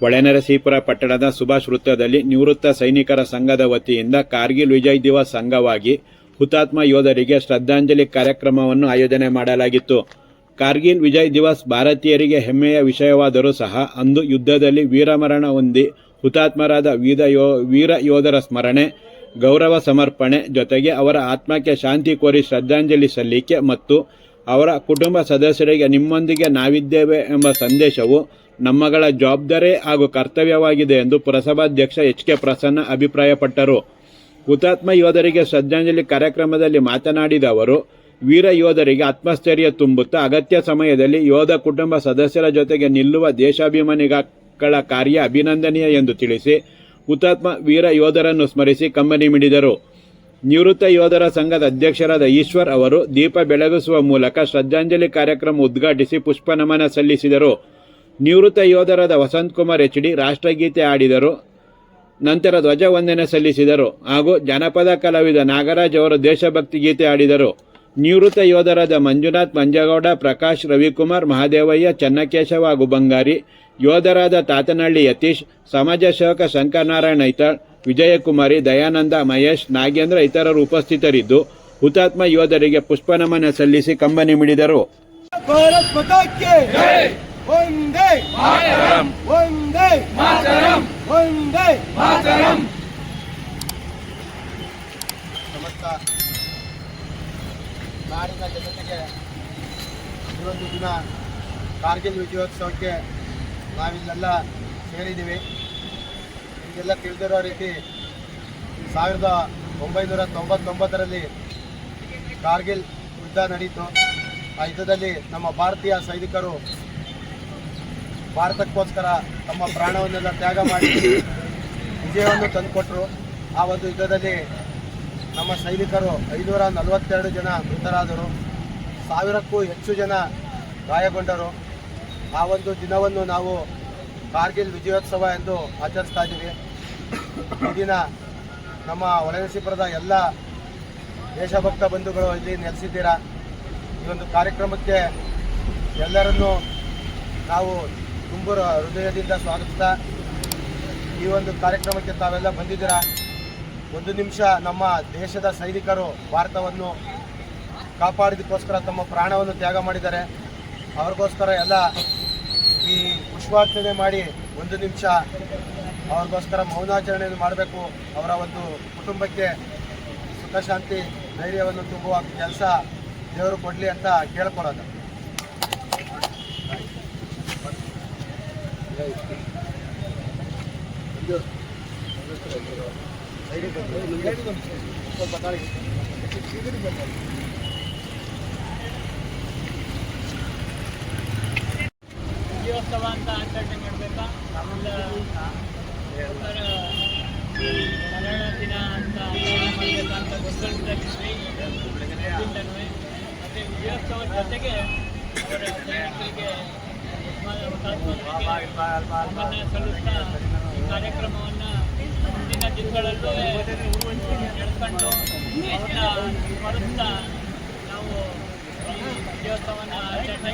ಹೊಳೆನರಸೀಪುರ ಪಟ್ಟಣದ ಸುಭಾಷ್ ವೃತ್ತದಲ್ಲಿ ನಿವೃತ್ತ ಸೈನಿಕರ ಸಂಘದ ವತಿಯಿಂದ ಕಾರ್ಗಿಲ್ ವಿಜಯ್ ದಿವಸ್ ಅಂಗವಾಗಿ ಹುತಾತ್ಮ ಯೋಧರಿಗೆ ಶ್ರದ್ಧಾಂಜಲಿ ಕಾರ್ಯಕ್ರಮವನ್ನು ಆಯೋಜನೆ ಮಾಡಲಾಗಿತ್ತು. ಕಾರ್ಗಿಲ್ ವಿಜಯ್ ದಿವಸ್ ಭಾರತೀಯರಿಗೆ ಹೆಮ್ಮೆಯ ವಿಷಯವಾದರೂ ಸಹ ಅಂದು ಯುದ್ಧದಲ್ಲಿ ವೀರಮರಣ ಹೊಂದಿ ಹುತಾತ್ಮರಾದ ವೀರ ಯೋ, ವೀರ ಯೋಧರ ಸ್ಮರಣೆ, ಗೌರವ ಸಮರ್ಪಣೆ ಜೊತೆಗೆ ಅವರ ಆತ್ಮಕ್ಕೆ ಶಾಂತಿ ಕೋರಿ ಶ್ರದ್ಧಾಂಜಲಿ ಸಲ್ಲಿಕೆ ಮತ್ತು ಅವರ ಕುಟುಂಬ ಸದಸ್ಯರಿಗೆ ನಿಮ್ಮೊಂದಿಗೆ ನಾವಿದ್ದೇವೆ ಎಂಬ ಸಂದೇಶವು ನಮ್ಮಗಳ ಜವಾಬ್ದಾರಿ ಹಾಗೂ ಕರ್ತವ್ಯವಾಗಿದೆ ಎಂದು ಪುರಸಭಾಧ್ಯಕ್ಷ ಎಚ್ ಕೆ ಪ್ರಸನ್ನ ಅಭಿಪ್ರಾಯಪಟ್ಟರು. ಹುತಾತ್ಮ ಯೋಧರಿಗೆ ಶ್ರದ್ಧಾಂಜಲಿ ಕಾರ್ಯಕ್ರಮದಲ್ಲಿ ಮಾತನಾಡಿದ ಅವರು, ವೀರ ಯೋಧರಿಗೆ ಆತ್ಮಸ್ಥೈರ್ಯ ತುಂಬುತ್ತಾ ಅಗತ್ಯ ಸಮಯದಲ್ಲಿ ಯೋಧ ಕುಟುಂಬ ಸದಸ್ಯರ ಜೊತೆಗೆ ನಿಲ್ಲುವ ದೇಶಾಭಿಮಾನಿಗಳ ಕಾರ್ಯ ಅಭಿನಂದನೀಯ ಎಂದು ತಿಳಿಸಿ, ಹುತಾತ್ಮ ವೀರ ಯೋಧರನ್ನು ಸ್ಮರಿಸಿ ಕಂಬನಿ ಮಿಡಿದರು. ನಿವೃತ್ತ ಯೋಧರ ಸಂಘದ ಅಧ್ಯಕ್ಷರಾದ ಈಶ್ವರ್ ಅವರು ದೀಪ ಬೆಳಗಿಸುವ ಮೂಲಕ ಶ್ರದ್ಧಾಂಜಲಿ ಕಾರ್ಯಕ್ರಮ ಉದ್ಘಾಟಿಸಿ ಪುಷ್ಪ ನಮನ ಸಲ್ಲಿಸಿದರು. ನಿವೃತ್ತ ಯೋಧರಾದ ವಸಂತ್ ಕುಮಾರ್ ಎಚ್ ಡಿ ರಾಷ್ಟ್ರಗೀತೆ ಆಡಿದರು ನಂತರ ಧ್ವಜ ವಂದನೆ ಸಲ್ಲಿಸಿದರು. ಹಾಗೂ ಜನಪದ ಕಲಾವಿದ ನಾಗರಾಜ್ ಅವರು ದೇಶಭಕ್ತಿ ಗೀತೆ ಆಡಿದರು ನಿವೃತ್ತ ಯೋಧರಾದ ಮಂಜುನಾಥ್ ಮಂಜಗೌಡ, ಪ್ರಕಾಶ್ ರವಿಕುಮಾರ್, ಮಹಾದೇವಯ್ಯ, ಚನ್ನಕೇಶವ ಹಾಗೂ ಬಂಗಾರಿ, ಯೋಧರಾದ ತಾತನಹಳ್ಳಿ ಯತೀಶ್ ಸಮಾಜ ಸೇವಕ ಶಂಕರನಾರಾಯಣ ಐತಾಳ್ ವಿಜಯಕುಮಾರಿ ದಯಾನಂದ ಮಹೇಶ್ ನಾಗೇಂದ್ರ ಇತರರು ಉಪಸ್ಥಿತರಿದ್ದು ಹುತಾತ್ಮ ಯೋಧರಿಗೆ ಪುಷ್ಪನಮನ ಸಲ್ಲಿಸಿ ಕಂಬನಿ ಮಿಡಿದರು. ನಾಡಿನ ಜನತೆಗೆ ದಿನ ಕಾರ್ಗಿಲ್ ವಿಜಯೋತ್ಸವಕ್ಕೆ ನಾವಿಲ್ಲೆಲ್ಲ ಸೇರಿದ್ದೀವಿ. ನಿಮಗೆಲ್ಲ ತಿಳಿದಿರೋ ರೀತಿ ಸಾವಿರದ ಒಂಬೈನೂರ ತೊಂಬತ್ತೊಂಬತ್ತರಲ್ಲಿ ಕಾರ್ಗಿಲ್ ಯುದ್ಧ ನಡೀತು. ಆ ಯುದ್ಧದಲ್ಲಿ ನಮ್ಮ ಭಾರತೀಯ ಸೈನಿಕರು ಭಾರತಕ್ಕೋಸ್ಕರ ತಮ್ಮ ಪ್ರಾಣವನ್ನೆಲ್ಲ ತ್ಯಾಗ ಮಾಡಿ ವಿಜಯವನ್ನು ತಂದುಕೊಟ್ರು. ಆ ಒಂದು ಯುದ್ಧದಲ್ಲಿ ನಮ್ಮ ಸೈನಿಕರು ಐನೂರ ನಲವತ್ತೆರಡು ಜನ ಮೃತರಾದರು. ಸಾವಿರಕ್ಕೂ ಹೆಚ್ಚು ಜನ ಗಾಯಗೊಂಡರು. ಆ ಒಂದು ದಿನವನ್ನು ನಾವು ಕಾರ್ಗಿಲ್ ವಿಜಯೋತ್ಸವ ಎಂದು ಆಚರಿಸ್ತಾ ಇದ್ದೀವಿ. ಈ ದಿನ ನಮ್ಮ ಒಳಗಸಿಪುರದ ಎಲ್ಲ ದೇಶಭಕ್ತ ಬಂಧುಗಳು ಇಲ್ಲಿ ನೆಲೆಸಿದ್ದೀರಾ? ಈ ಒಂದು ಕಾರ್ಯಕ್ರಮಕ್ಕೆ ಎಲ್ಲರನ್ನೂ ನಾವು ತುಂಬು ಹೃದಯದಿಂದ ಸ್ವಾಗತಿಸ್ತಾ, ಈ ಒಂದು ಕಾರ್ಯಕ್ರಮಕ್ಕೆ ತಾವೆಲ್ಲ ಬಂದಿದ್ದೀರಾ? ಒಂದು ನಿಮಿಷ ನಮ್ಮ ದೇಶದ ಸೈನಿಕರು ಭಾರತವನ್ನು ಕಾಪಾಡಿದಕ್ಕೋಸ್ಕರ ತಮ್ಮ ಪ್ರಾಣವನ್ನು ತ್ಯಾಗ ಮಾಡಿದ್ದಾರೆ. ಅವ್ರಿಗೋಸ್ಕರ ಎಲ್ಲ ಈ ಪುಷ್ಪಾರ್ಚನೆ ಮಾಡಿ ಒಂದು ನಿಮಿಷ ಅವ್ರಿಗೋಸ್ಕರ ಮೌನಾಚರಣೆಯನ್ನು ಮಾಡಬೇಕು ಅವರ ಒಂದು ಕುಟುಂಬಕ್ಕೆ ಸುಖ, ಶಾಂತಿ, ಧೈರ್ಯವನ್ನು ತುಂಬುವ ಕೆಲಸ ದೇವರು ಕೊಡಲಿ ಅಂತ ಕೇಳ್ಕೊಳ್ಳೋದು ಸ್ವಲ್ಪ. ವಿಜಯೋತ್ಸವ ಅಂತ ಆಚರಣೆ ಮಾಡಬೇಕಾ ಯುವಕರ ದಿನ ಅಂತ ಮಾಡಬೇಕಂತ ಗೊಂದಲದಾಗಿದ್ವಿ ಮೊದಲಿಂದನೂ. ಮತ್ತೆ ಜೊತೆಗೆ ಅವರ ಈ ಕಾರ್ಯಕ್ರಮವನ್ನು ಮುಂದಿನ ದಿನಗಳಲ್ಲೂ ನಡೆಸ್ಕೊಂಡು ಅವ್ರನ್ನ ಸ್ಮರಿಸ್ತಾ ನಾವು ವಿಜಯೋತ್ಸವನ ಆಚರಣೆ